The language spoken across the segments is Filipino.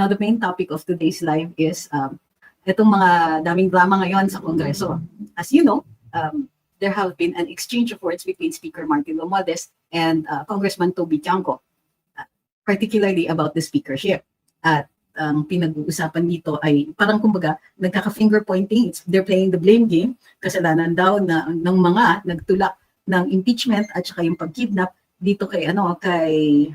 Now, the main topic of today's live is um, itong mga daming drama ngayon sa Kongreso. As you know, um, there have been an exchange of words between Speaker Martin Romualdez and uh, Congressman Toby Tiangco, uh, particularly about the speakership. At ang pinag-uusapan dito ay parang kumbaga nagkaka-finger pointing, it's, they're playing the blame game, kasalanan daw na, ng mga nagtulak ng impeachment at saka yung pag-kidnap dito kay ano kay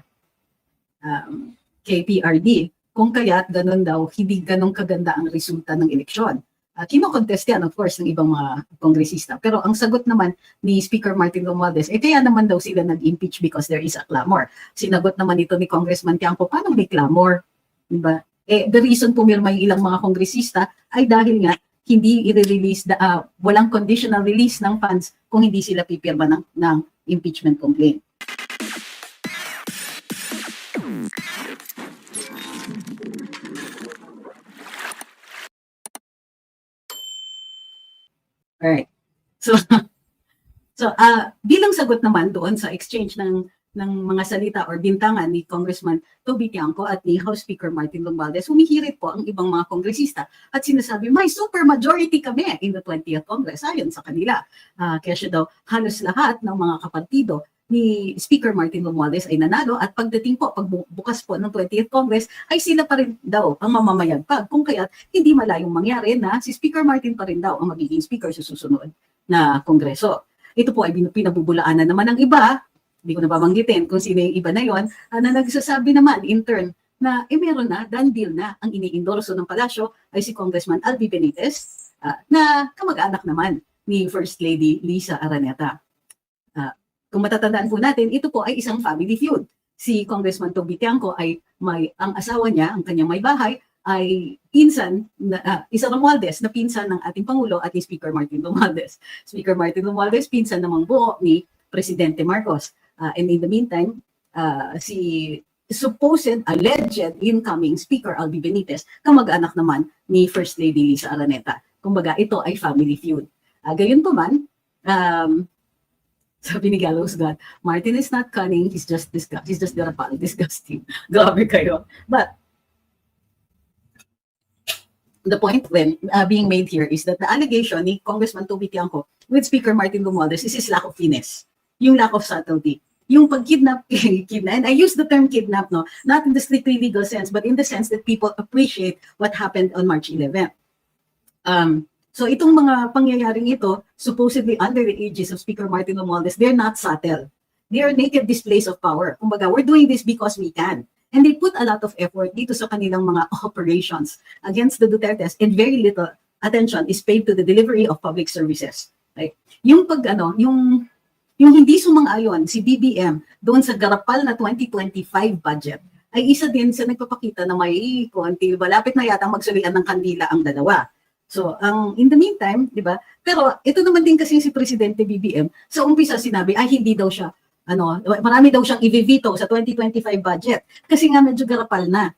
um, kay PRD kung kaya't ganun daw hindi ganun kaganda ang resulta ng eleksyon. Uh, kinokontest yan, of course, ng ibang mga kongresista. Pero ang sagot naman ni Speaker Martin Romualdez, eh kaya naman daw sila nag-impeach because there is a clamor. Sinagot naman ito ni Congressman Tiangco, paano may clamor? Diba? Eh, the reason pumirma yung ilang mga kongresista ay dahil nga hindi i-release, the, uh, walang conditional release ng funds kung hindi sila pipirma ng, ng impeachment complaint. Alright. So, so uh, bilang sagot naman doon sa exchange ng ng mga salita or bintangan ni Congressman Toby Tiangco at ni House Speaker Martin Romualdez, humihirit po ang ibang mga kongresista at sinasabi, may super majority kami in the 20th Congress ayon sa kanila. Uh, kaya siya daw halos lahat ng mga kapartido ni Speaker Martin Romualdez ay nanalo at pagdating po, pagbukas po ng 20th Congress, ay sila pa rin daw ang mamamayagpag. Kung kaya't hindi malayong mangyari na si Speaker Martin pa rin daw ang magiging speaker sa susunod na Kongreso. Ito po ay pinabubulaanan naman ng iba, hindi ko na babanggitin kung sino yung iba na yon, ah, na nagsasabi naman in turn na eh meron na, done deal na, ang iniindorso ng palasyo ay si Congressman Albi Benitez ah, na kamag-anak naman ni First Lady Lisa Araneta. Ah, kung matatandaan po natin, ito po ay isang family feud. Si Congressman Toby Tiangco ay may ang asawa niya, ang kanyang may bahay, ay pinsan, na, ah, isa Romualdez na pinsan ng ating Pangulo at Speaker Martin Romualdez. Speaker Martin Romualdez, pinsan namang buo ni Presidente Marcos. Ah, and in the meantime, ah, si supposed, alleged incoming Speaker Albi Benitez, kamag-anak naman ni First Lady Lisa Araneta. Kumbaga, ito ay family feud. Uh, gayon pa man, um, sabi ni Gallows God, Martin is not cunning, he's just disgust, he's just dirapal, disgusting. Grabe kayo. But, the point then uh, being made here is that the allegation ni Congressman Toby Tiangco with Speaker Martin Romualdez is his lack of finesse, yung lack of subtlety, yung pag-kidnap, kidnap, and I use the term kidnap, no, not in the strictly legal sense, but in the sense that people appreciate what happened on March 11. Um, so itong mga pangyayaring ito, supposedly under the aegis of Speaker Martin Romualdez, they're not subtle. They are naked displays of power. Kumbaga, we're doing this because we can. And they put a lot of effort dito sa kanilang mga operations against the Dutertes and very little attention is paid to the delivery of public services. Right? Yung pag ano, yung yung hindi sumang-ayon si BBM doon sa garapal na 2025 budget ay isa din sa nagpapakita na may konti malapit na yata magsulian ng kandila ang dalawa. So, ang in the meantime, 'di ba? Pero ito naman din kasi si Presidente BBM sa umpisa sinabi ay hindi daw siya ano, marami daw siyang i-veto sa 2025 budget kasi nga medyo garapal na.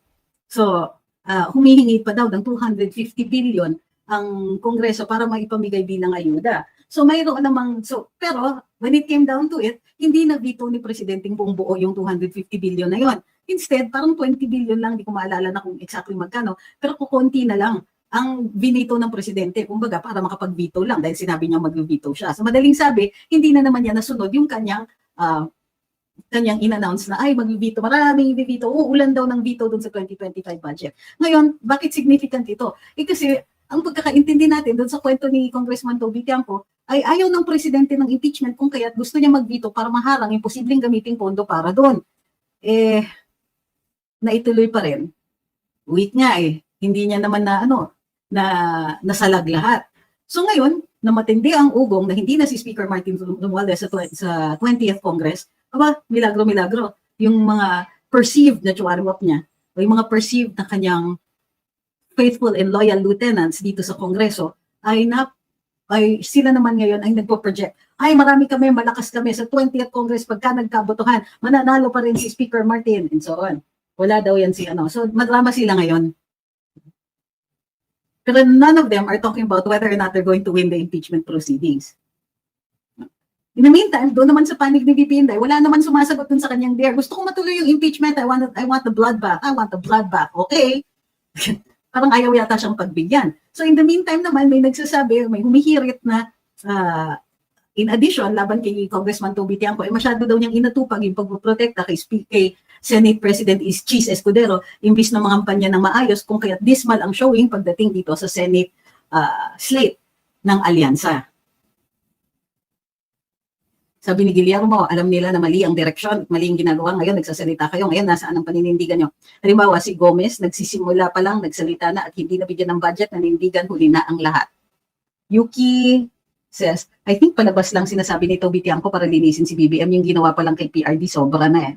So, uh, humihingi pa daw ng 250 billion ang Kongreso para maipamigay bilang ayuda. So, mayroon namang, so, pero when it came down to it, hindi na veto ni Presidenteng buong buo yung 250 billion na yon. Instead, parang 20 billion lang, di ko maalala na kung exactly magkano, pero kukunti na lang ang binito ng presidente, kumbaga para makapag-veto lang dahil sinabi niya mag-veto siya. So madaling sabi, hindi na naman niya nasunod yung kanyang uh, kanyang in-announce na ay mag-veto, maraming i-veto, uulan daw ng veto dun sa 2025 budget. Ngayon, bakit significant ito? Eh kasi ang pagkakaintindi natin doon sa kwento ni Congressman Toby Tiangco ay ayaw ng presidente ng impeachment kung kaya't gusto niya mag-veto para maharang yung posibleng gamiting pondo para doon. Eh, naituloy pa rin. Weak nga eh. Hindi niya naman na ano, na nasalag lahat. So ngayon, na matindi ang ugong na hindi na si Speaker Martin Romualdez sa, sa 20th Congress, aba, milagro-milagro. Yung mga perceived na chuwarwap niya, o yung mga perceived na kanyang faithful and loyal lieutenants dito sa Kongreso, ay na ay sila naman ngayon ay nagpo-project. Ay, marami kami, malakas kami sa 20th Congress pagka nagkabotohan, mananalo pa rin si Speaker Martin and so on. Wala daw yan si ano. So, madrama sila ngayon. Pero none of them are talking about whether or not they're going to win the impeachment proceedings. In the meantime, doon naman sa panig ni VP wala naman sumasagot dun sa kanyang dare. Gusto ko matuloy yung impeachment. I want, I want the blood back. I want the blood back. Okay. parang ayaw yata siyang pagbigyan. So in the meantime naman, may nagsasabi, may humihirit na ah, in addition, laban kay Congressman Toby Tiangco, eh masyado daw niyang inatupag yung pagprotekta kay, kay Senate President is Cheese Escudero, imbis na mga kampanya ng maayos, kung kaya dismal ang showing pagdating dito sa Senate ah, slate ng alyansa. Sabi ni Guillermo, alam nila na mali ang direksyon, mali ang ginagawa. Ngayon, nagsasalita kayo. Ngayon, nasaan ang paninindigan nyo? Halimbawa, si Gomez, nagsisimula pa lang, nagsalita na at hindi nabigyan ng budget, nanindigan, huli na ang lahat. Yuki says, I think palabas lang sinasabi ni Toby Tiangco para linisin si BBM, yung ginawa pa lang kay PRD, sobra na eh.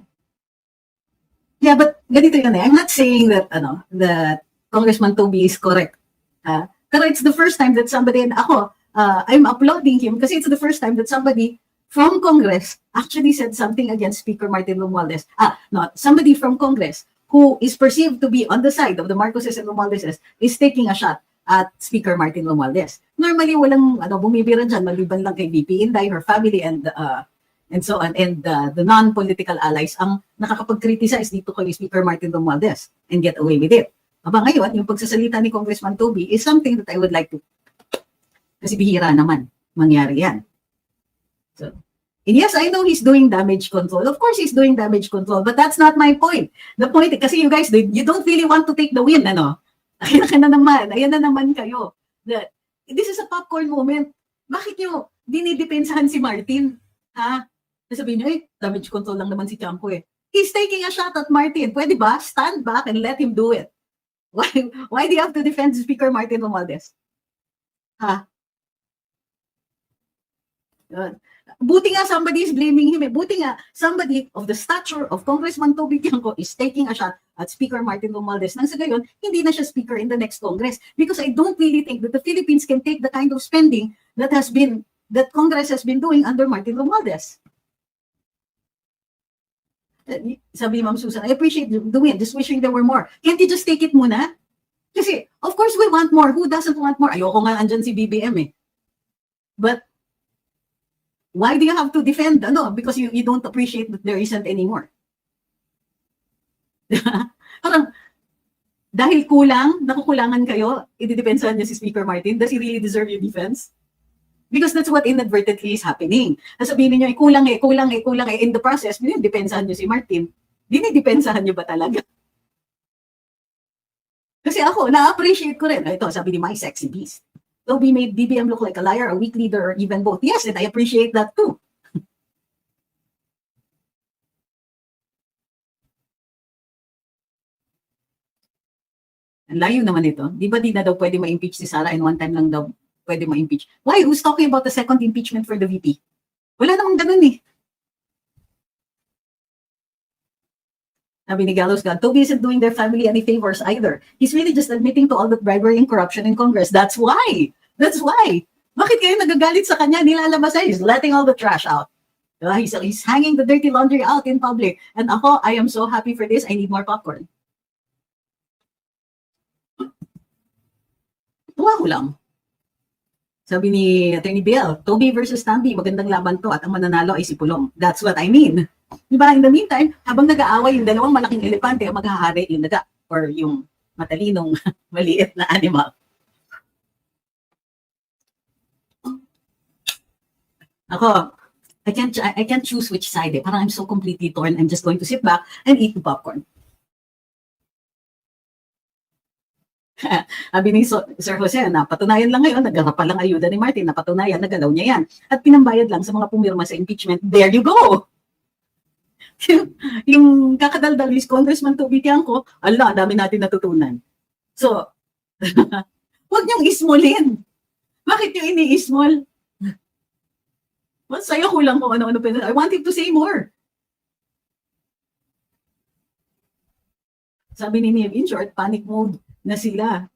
Yeah, but ganito yun eh. I'm not saying that, ano, that Congressman Toby is correct. Ha? pero it's the first time that somebody, and ako, uh, I'm applauding him kasi it's the first time that somebody from Congress actually said something against Speaker Martin Romualdez. Ah, not somebody from Congress who is perceived to be on the side of the Marcoses and Romualdezes is taking a shot at Speaker Martin Romualdez. Normally, walang ano, bumibira dyan, maliban lang kay VP Inday, her family, and uh, and so on, and uh, the non-political allies ang nakakapag-criticize dito kay Speaker Martin Romualdez and get away with it. Aba ngayon, yung pagsasalita ni Congressman Toby is something that I would like to, kasi bihira naman mangyari yan. So, and yes, I know he's doing damage control. Of course, he's doing damage control, but that's not my point. The point, kasi you guys, you don't really want to take the win, ano? Ayan na naman, ayan na naman kayo. That, this is a popcorn moment. Bakit nyo dinidepensahan si Martin? Ha? Sabihin nyo, eh, damage control lang naman si Tiangco eh. He's taking a shot at Martin. Pwede ba? Stand back and let him do it. Why, why do you have to defend Speaker Martin Romualdez? Ha? Yun. Buti nga somebody is blaming him. Eh. Buti nga somebody of the stature of Congressman Toby Tiangco is taking a shot at Speaker Martin Romualdez. Nang sa gayon, hindi na siya speaker in the next Congress. Because I don't really think that the Philippines can take the kind of spending that has been, that Congress has been doing under Martin Romualdez. Sabi ni Ma'am Susan, I appreciate the win, just wishing there were more. Can't you just take it muna? Kasi, of course, we want more. Who doesn't want more? Ayoko nga andyan si BBM eh. But, why do you have to defend? Ano? Because you, you don't appreciate that there isn't anymore. Parang, dahil kulang, nakukulangan kayo, ididepensahan niyo si Speaker Martin, does he really deserve your defense? Because that's what inadvertently is happening. Sasabihin niyo, eh, kulang eh, kulang eh, kulang eh. In the process, dinidepensahan niyo si Martin. Dinidepensahan niyo ba talaga? Kasi ako, na-appreciate ko rin. Ito, sabi ni My Sexy Beast. Toby made BBM look like a liar, a weak leader, or even both. Yes, and I appreciate that too. Ang layo naman ito. Di ba di na daw pwede ma-impeach si Sara and one time lang daw pwede ma-impeach? Why? Who's talking about the second impeachment for the VP? Wala namang ganun eh. Sabi ni Gallows God, Toby isn't doing their family any favors either. He's really just admitting to all the bribery and corruption in Congress. That's why. That's why. Bakit kayo nagagalit sa kanya? Nilalabas siya. He's letting all the trash out. Diba? He's, he's hanging the dirty laundry out in public. And ako, I am so happy for this. I need more popcorn. Tuwa ko lang. Sabi ni Attorney Bill, Toby versus Tandy, magandang laban to at ang mananalo ay si Pulong. That's what I mean. Di ba? In the meantime, habang nag-aaway yung dalawang malaking elepante, maghahari yung daga or yung matalinong maliit na animal. Ako, I can't, I can't choose which side eh. Parang I'm so completely torn. I'm just going to sit back and eat the popcorn. Sabi ni Sir Jose, napatunayan lang ngayon, nagharap pa lang ayuda ni Martin, napatunayan, nagalaw niya yan. At pinambayad lang sa mga pumirma sa impeachment. There you go! yung, kakadaldal is Congressman Toby Tiangco, ala, dami natin natutunan. So, huwag niyong ismolin. Bakit yung ini-ismol? Masaya ko lang kung ano-ano. I want him to say more. Sabi ni Neil, in short, panic mode na sila.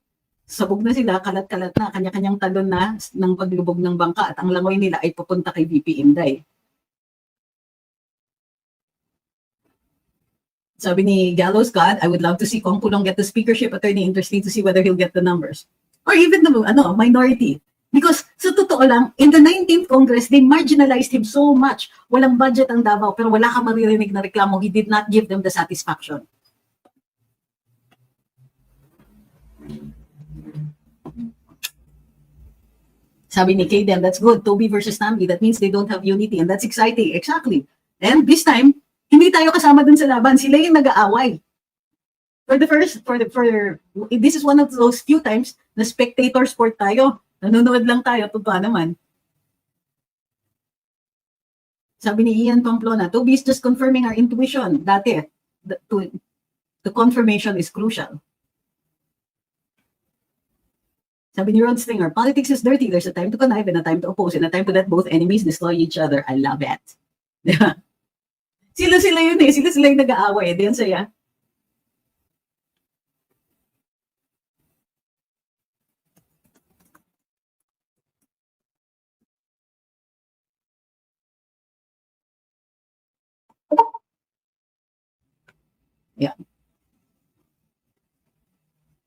Sabog na sila, kalat-kalat na, kanya-kanyang talon na ng paglubog ng bangka at ang langoy nila ay pupunta kay VP Inday. Sabi ni Gallows God, I would love to see Kong Pulong get the speakership attorney. Interesting to see whether he'll get the numbers. Or even the ano, minority. Because sa totoo lang, in the 19th Congress, they marginalized him so much. Walang budget ang Davao, pero wala kang maririnig na reklamo. He did not give them the satisfaction. Sabi ni Kaden, that's good. Toby versus Nambi, that means they don't have unity. And that's exciting. Exactly. And this time, hindi tayo kasama dun sa laban. Sila yung nag-aaway. For the first, for the, for, this is one of those few times na spectator sport tayo. Nanonood lang tayo, totoo naman. Sabi ni Ian Pamplona, Toby is just confirming our intuition. Dati, the, to, the confirmation is crucial. Sabi ni Rod Stringer, politics is dirty. There's a time to connive and a time to oppose and a time to let both enemies destroy each other. I love it. Sila-sila yun eh. Sila-sila yung nag-aaway. Di yan saya. Yeah.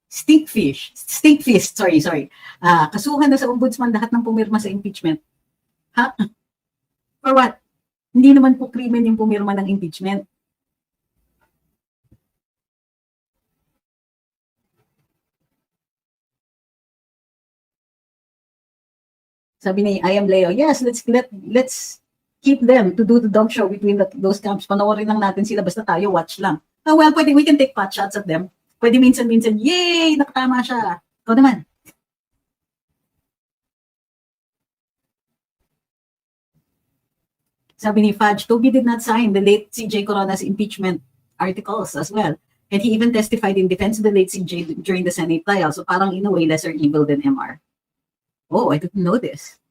Stinkfish. Stinkfish, sorry, sorry. Ah, kasuhan na sa ombudsman lahat ng pumirma sa impeachment. Ha? For what? Hindi naman po krimen yung pumirma ng impeachment. Sabi ni I am Leo, yes, let's let let's keep them to do the dog show between the, those camps. Panoorin lang natin sila basta tayo watch lang. Ah, well, pwede we can take pot shots at them. Pwede minsan-minsan, yay, nakatama siya. Ikaw naman. Sabi ni Fudge, Toby did not sign the late CJ Corona's impeachment articles as well. And he even testified in defense of the late CJ during the Senate trial. So parang in a way, lesser evil than MR. Oh, I didn't know this.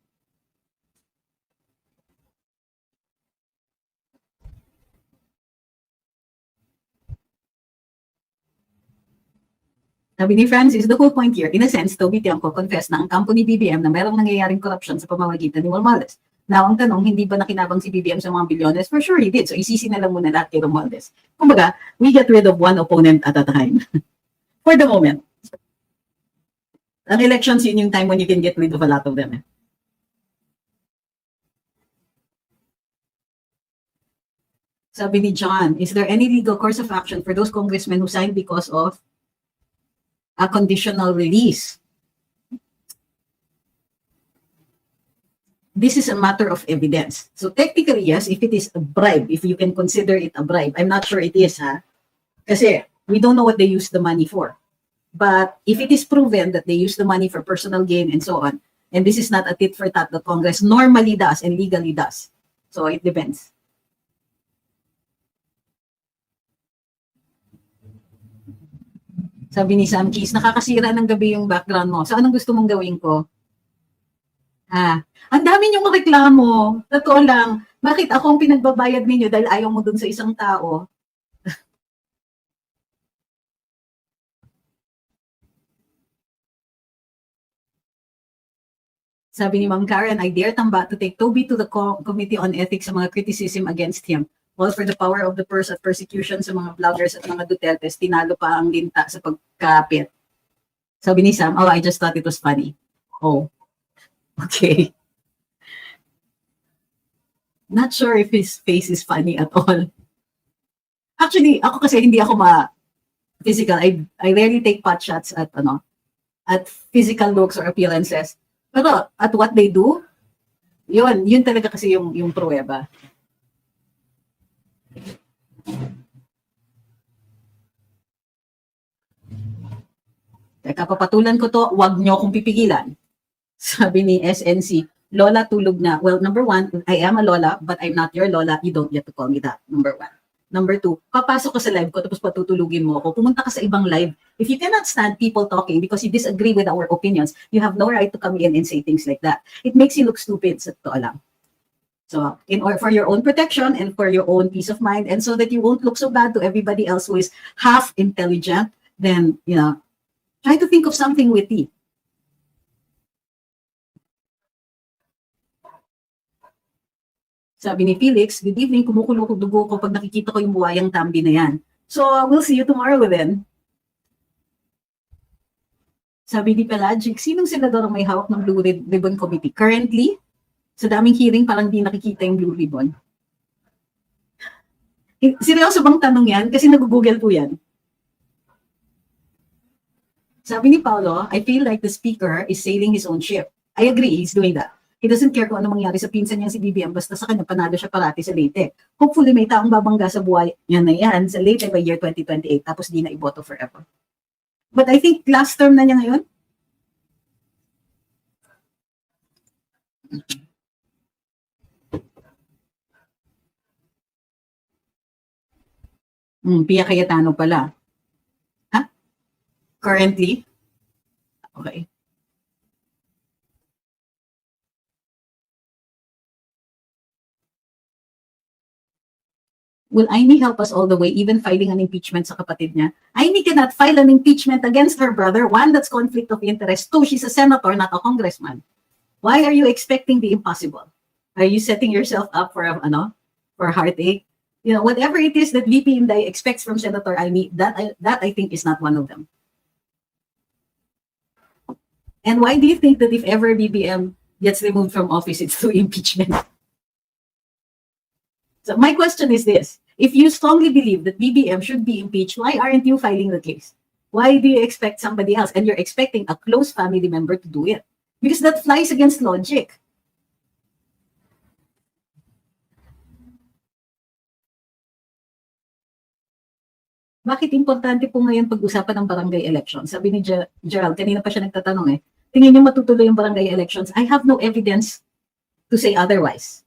Sabi ni Francis, the whole point here, in a sense, Toby Tiangco confessed na ang kampo ni BBM na merong nangyayaring corruption sa pamamagitan ni Romualdez. Now, ang tanong, hindi ba nakinabang si BBM sa mga bilyones? For sure he did. So, isisi na lang muna lahat kay Romualdez. Kumbaga, we get rid of one opponent at a time. For the moment. Ang elections, yun yung time when you can get rid of a lot of them. Eh. Sabi ni John, is there any legal course of action for those congressmen who signed because of a conditional release. This is a matter of evidence. So technically, yes, if it is a bribe, if you can consider it a bribe, I'm not sure it is, ha? Kasi we don't know what they use the money for. But if it is proven that they use the money for personal gain and so on, and this is not a tit for tat that Congress normally does and legally does. So it depends. Sabi ni Sam Keys, nakakasira ng gabi yung background mo. So, anong gusto mong gawin ko? Ah, ang dami niyong reklamo. Totoo lang. Bakit ako ang pinagbabayad ninyo dahil ayaw mo dun sa isang tao? Sabi ni Ma'am Karen, I dare tamba to take Toby to the co- Committee on Ethics sa mga criticism against him. Well, for the power of the purse at persecution sa mga vloggers at mga Dutertes, tinalo pa ang linta sa pagkapit. Sabi ni Sam, oh, I just thought it was funny. Oh, okay. Not sure if his face is funny at all. Actually, ako kasi hindi ako ma physical. I, I rarely take pot shots at ano, at physical looks or appearances. Pero at what they do, yun, yun talaga kasi yung, yung pruweba. Teka, papatulan ko to, wag nyo akong pipigilan. Sabi ni SNC, Lola tulog na. Well, number one, I am a Lola, but I'm not your Lola. You don't get to call me that. Number one. Number two, papasok ka sa live ko tapos patutulugin mo ako. Pumunta ka sa ibang live. If you cannot stand people talking because you disagree with our opinions, you have no right to come in and say things like that. It makes you look stupid sa totoo lang. So, in order for your own protection and for your own peace of mind, and so that you won't look so bad to everybody else who is half intelligent, then, you know, try to think of something witty. Sabi ni Felix, good evening, kumukulo ko dugo ko pag nakikita ko yung buhayang tambi na yan. So, uh, we'll see you tomorrow then. Sabi ni Pelagic, sinong senador ang may hawak ng Blue Rib- Ribbon Committee? Currently, sa daming hearing, parang di nakikita yung Blue Ribbon. Eh, Seryoso bang tanong yan? Kasi nag-google po yan. Sabi ni Paulo, I feel like the speaker is sailing his own ship. I agree, he's doing that. He doesn't care kung ano mangyari sa pinsan niya si BBM, basta sa kanya panalo siya parati sa Leyte. Hopefully may taong babangga sa buhay niya na yan sa Leyte by year 2028, tapos di na iboto forever. But I think last term na niya ngayon, Hmm, Pia Cayetano pala. Ha? Currently? Okay. Will Aimee help us all the way, even filing an impeachment sa kapatid niya? Aimee cannot file an impeachment against her brother. One, that's conflict of interest. Two, she's a senator, not a congressman. Why are you expecting the impossible? Are you setting yourself up for a, ano, for heartache? you know, whatever it is that VP Inday expects from Senator Amy, that I, that I think is not one of them. And why do you think that if ever BBM gets removed from office, it's through impeachment? So my question is this: If you strongly believe that BBM should be impeached, why aren't you filing the case? Why do you expect somebody else, and you're expecting a close family member to do it? Because that flies against logic. Bakit importante po ngayon pag-usapan ng barangay elections? Sabi ni Ger- Gerald, kanina pa siya nagtatanong eh, tingin niyo matutuloy yung barangay elections? I have no evidence to say otherwise.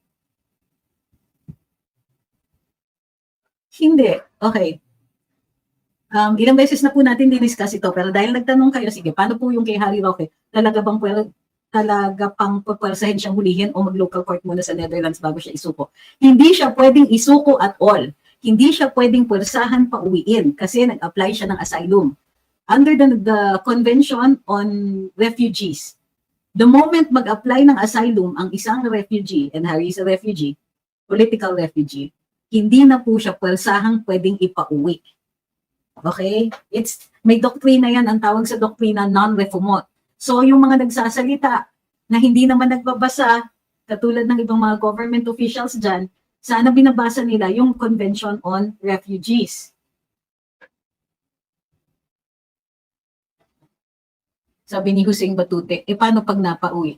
Hindi. Okay. Um, ilang beses na po natin diniscuss ito, pero dahil nagtanong kayo, sige, paano po yung kay Harry Roque? Talaga bang pwede, talaga pang pupwersahin siyang hulihin o mag-local court muna sa Netherlands bago siya isuko? Hindi siya pwedeng isuko at all hindi siya pwedeng pwersahan pa uwiin kasi nag-apply siya ng asylum. Under the, the Convention on Refugees, the moment mag-apply ng asylum ang isang refugee, and Harry is a refugee, political refugee, hindi na po siya pwersahang pwedeng ipauwi. Okay? It's, may doktrina yan, ang tawag sa doktrina non-refoulement. So yung mga nagsasalita na hindi naman nagbabasa, katulad ng ibang mga government officials dyan, sana binabasa nila yung Convention on Refugees. Sabi ni Hussein Batute, eh paano pag napauwi?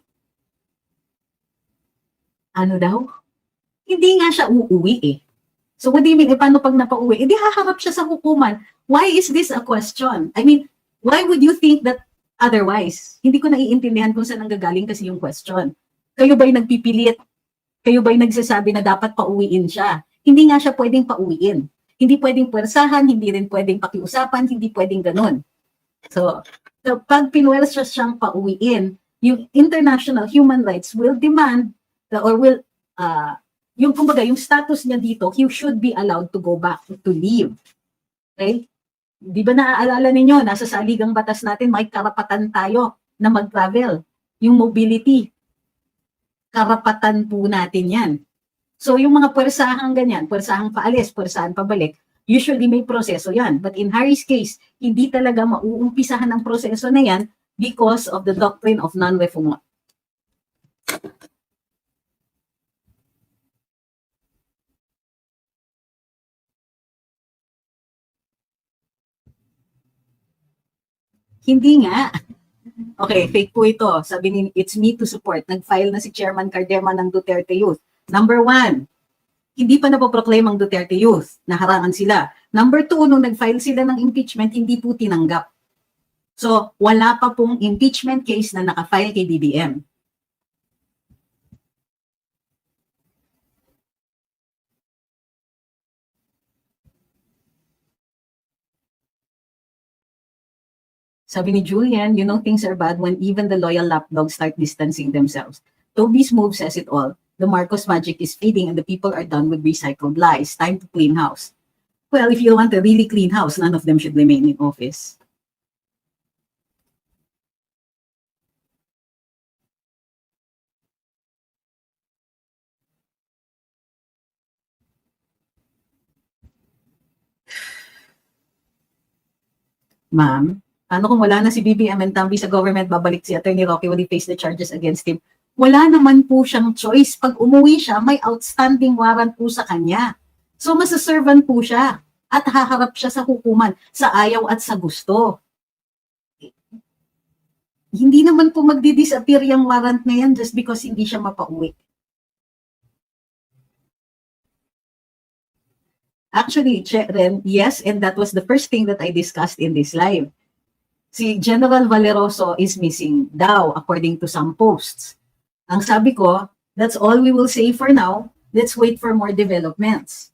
Ano daw? Hindi nga siya uuwi eh. So what do you mean, eh paano pag napauwi? Eh di haharap siya sa hukuman. Why is this a question? I mean, why would you think that otherwise? Hindi ko naiintindihan kung saan nanggagaling kasi yung question. Kayo ba'y nagpipilit kayo ba'y nagsasabi na dapat pauwiin siya? Hindi nga siya pwedeng pauwiin. Hindi pwedeng pwersahan, hindi rin pwedeng pakiusapan, hindi pwedeng ganun. So, so pag pinwersa siyang pauwiin, yung international human rights will demand the, or will uh, yung kumbaga yung status niya dito, he should be allowed to go back to leave. Okay? Di ba naaalala ninyo, nasa saligang batas natin, may karapatan tayo na mag-travel. Yung mobility, karapatan po natin yan. So yung mga pwersahang ganyan, pwersahang paalis, pwersahan pabalik, usually may proseso yan. But in Harry's case, hindi talaga mauumpisahan ang proseso na yan because of the doctrine of non-refoulement. Hindi nga. Okay, fake po ito. Sabi ni, it's me to support. Nag-file na si Chairman Cardema ng Duterte Youth. Number one, hindi pa napoproclaim ang Duterte Youth. Naharangan sila. Number two, nung nag-file sila ng impeachment, hindi po tinanggap. So, wala pa pong impeachment case na nakafile kay BBM. Sabi ni Julian, you know things are bad when even the loyal lapdogs start distancing themselves. Toby's move says it all. The Marcos magic is fading and the people are done with recycled lies. Time to clean house. Well, if you want a really clean house, none of them should remain in office. Ma'am, Paano kung wala na si BBM and Tambi sa government, babalik si Attorney Roque will he face the charges against him? Wala naman po siyang choice. Pag umuwi siya, may outstanding warrant po sa kanya. So masaservan po siya at haharap siya sa hukuman sa ayaw at sa gusto. hindi naman po magdi-disappear yung warrant na yan just because hindi siya mapauwi. Actually, Ren, yes, and that was the first thing that I discussed in this live. Si General Valeroso is missing daw, according to some posts. Ang sabi ko, that's all we will say for now. Let's wait for more developments.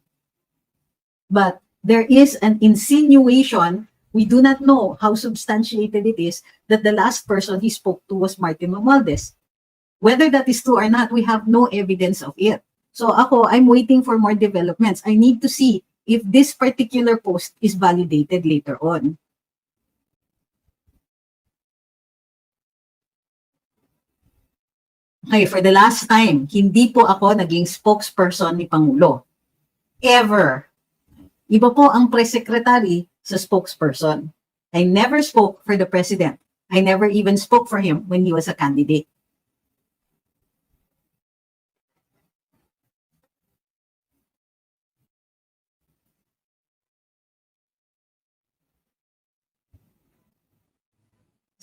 But there is an insinuation, we do not know how substantiated it is, that the last person he spoke to was Martin Romualdez. Whether that is true or not, we have no evidence of it. So ako, I'm waiting for more developments. I need to see if this particular post is validated later on. Okay, for the last time, hindi po ako naging spokesperson ni Pangulo. Ever. Iba po ang press sa spokesperson. I never spoke for the president. I never even spoke for him when he was a candidate.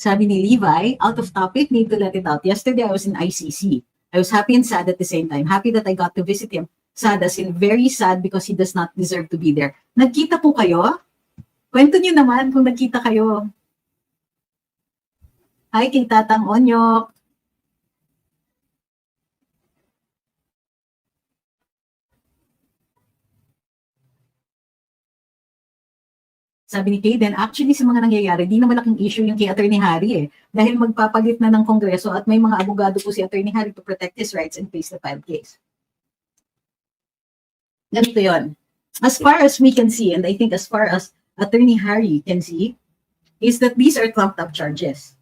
Sabi ni Levi, out of topic, need to let it out. Yesterday, I was in ICC. I was happy and sad at the same time. Happy that I got to visit him. Sad as in very sad because he does not deserve to be there. Nagkita po kayo? Kwento niyo naman kung nagkita kayo. Hi, kay Tatang Onyok. Sabi ni Kayden, actually sa mga nangyayari, di na malaking issue yung kay Attorney Harry eh. Dahil magpapalit na ng Kongreso at may mga abogado po si Attorney Harry to protect his rights and face the filed case. Ganito yon. As far as we can see, and I think as far as Attorney Harry can see, is that these are clumped up charges.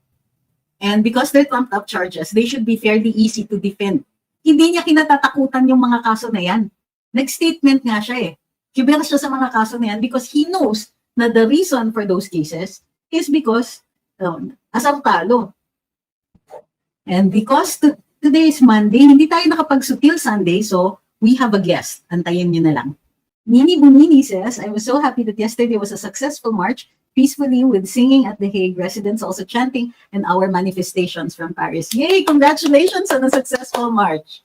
And because they're clumped up charges, they should be fairly easy to defend. Hindi niya kinatatakutan yung mga kaso na yan. Nag-statement nga siya eh. Kiber siya sa mga kaso na yan because he knows na the reason for those cases is because um, asar talo. And because to- today is Monday, hindi tayo nakapag-sutil Sunday, so we have a guest. Antayin niyo na lang. Nini Bunini says, I was so happy that yesterday was a successful march, peacefully with singing at The Hague, residents also chanting, and our manifestations from Paris. Yay! Congratulations on a successful march.